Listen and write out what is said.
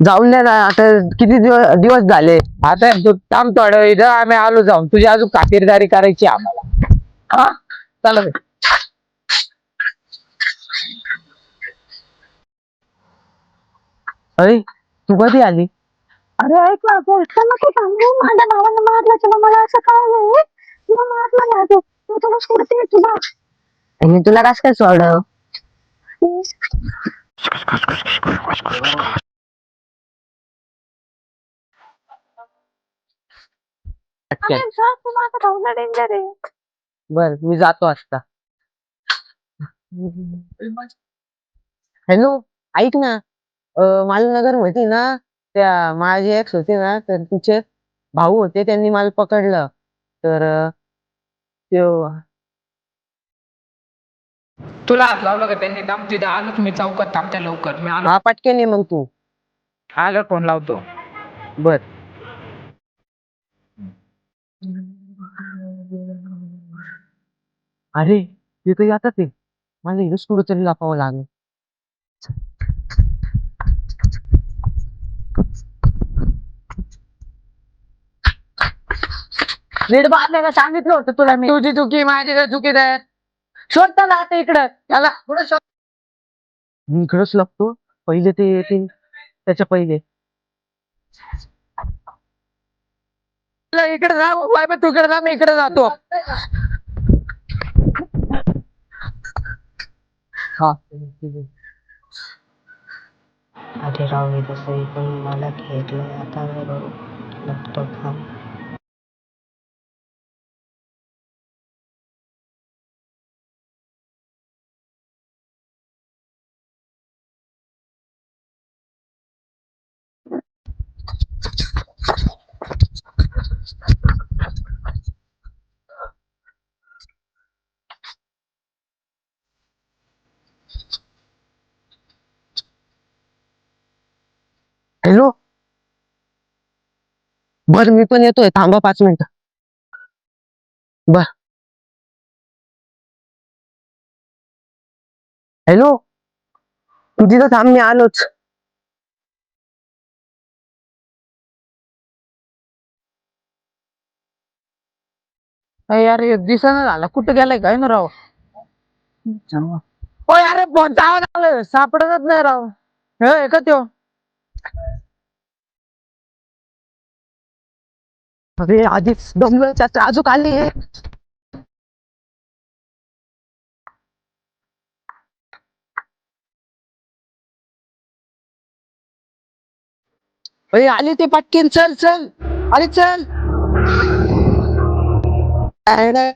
जाऊन दे ना आता किती दिवस दिवस झाले आता तू थांब थोडं इथं आम्ही आलो जाऊन तुझी अजून खातिरदारी करायची आम्हाला हा चला बे. अरे तू कधी आली अरे ऐक ना नको सांगू माझ्या भावानं मारलं तुला मला असं कळलं तुला मारलं ना तो मी तुला सोडते तुला आणि तुला कस काय सोडव डेंजर आहे. बर मी जातो आता हॅलो ऐक ना. अं, मालनगरमध्ये ना त्या माझी एक्स होती ना तर तिचे भाऊ होते त्यांनी मला पकडलं. तर अं, त्यो तुला हात लावलं का त्यांनी? थांब तिथं आलोच मी चौकात थांबच्या लवकर. मी आलो. हा पटकन ये मग तू. आलो फोन लावतो. बर. अरे तिथं येतात ते. मला इथंच कुठंतरी लपावं लागेल. नीट बांधायला सांगितलं होतं तुला मी. तुझी चुकी माझी तर चुकी आहे शोध त्याला आता इकडं. त्याला पुढे शोध. मी इकडंच लपतो. पहिले ते येतील त्याच्या पहिले. तुला इकडे जा बाय तू इकडे जा मी इकडे जातो. हा अरे राव हे तसं पण मला घेतलं आता मी लॅपटॉप थांब. हॅलो? बर मी पण येतोय. थांबा पाच मिनिट. बर. हॅलो? तू तिथं थांब मी आलोच. यार दिसेना झाला. कुठं गेलाय काय ना राव? ओय अरे आलं सापडतच नाही राव. हे का त्यो अरे आधीच दमलोय त्यात अजून आली अरे आली ते पटकीन चल चल. अरे चल. अरे